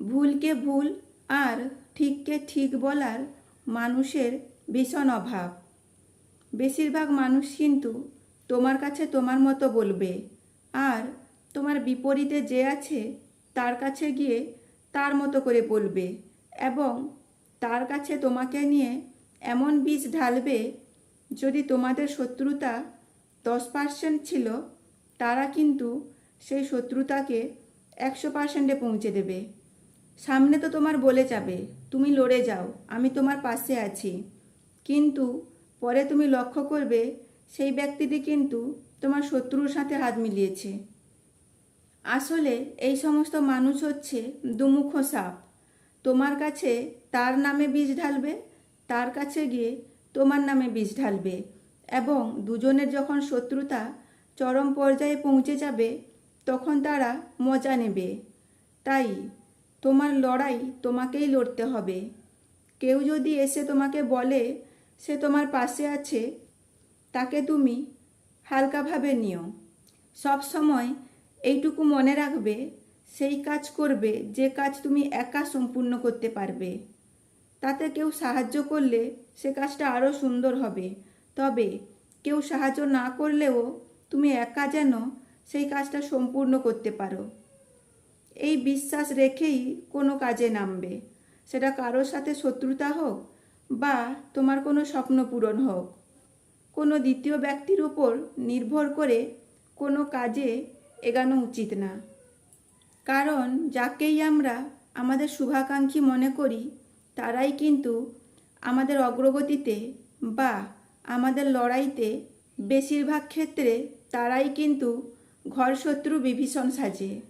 ভুলকে ভুল আর ঠিককে ঠিক বলার মানুষের ভীষণ অভাব। বেশিরভাগ মানুষ কিন্তু তোমার কাছে তোমার মতো বলবে। আর তোমার বিপরীতে যে আছে, তার কাছে গিয়ে তার মতো করে বলবে এবং তার কাছে তোমাকে নিয়ে এমন বীজ ঢালবে, যদি তোমাদের শত্রুতা দশ পার্সেন্ট ছিল, তারা কিন্তু সেই শত্রুতাকে একশো পার্সেন্টে পৌঁছে দেবে। সামনে তো তোমার বলে যাবে, তুমি লড়ে যাও, আমি তোমার পাশে আছি। কিন্তু পরে তুমি লক্ষ্য করবে, সেই ব্যক্তিটি কিন্তু তোমার শত্রুর সাথে হাত মিলিয়েছে। আসলে এই সমস্ত মানুষ হচ্ছে দুমুখ সাপ। তোমার কাছে তার নামে বীজ ঢালবে, তার কাছে গিয়ে তোমার নামে বীজ ঢালবে এবং দুজনের যখন শত্রুতা চরম পর্যায়ে পৌঁছে যাবে, তখন তারা মজা নেবে। তাই তোমার লড়াই তোমাকেই লড়তে হবে। কেউ যদি এসে তোমাকে বলে, সে তোমার পাশে আছে, তাকে তুমি হালকাভাবে নিও। সব সময় এইটুকু মনে রাখবে, সেই কাজ করবে, যে কাজ তুমি একা সম্পূর্ণ করতে পারবে। তাতে কেউ সাহায্য করলে সে কাজটা আরও সুন্দর হবে। তবে কেউ সাহায্য না করলেও তুমি একা যেন সেই কাজটা সম্পূর্ণ করতে পারো। এই বিশ্বাস রেখেই কোনো কাজে নামবে। সেটা কারোর সাথে শত্রুতা হোক বা তোমার কোনো স্বপ্ন পূরণ হোক। কোনো দ্বিতীয় ব্যক্তির উপর নির্ভর করে কোনো কাজে এগানো উচিত না। কারণ যাকেই আমরা আমাদের শুভাকাঙ্ক্ষী মনে করি, তারাই কিন্তু আমাদের অগ্রগতিতে বা আমাদের লড়াইতে বেশিরভাগ ক্ষেত্রে তারাই কিন্তু ঘর শত্রু বিভীষণ সাজে।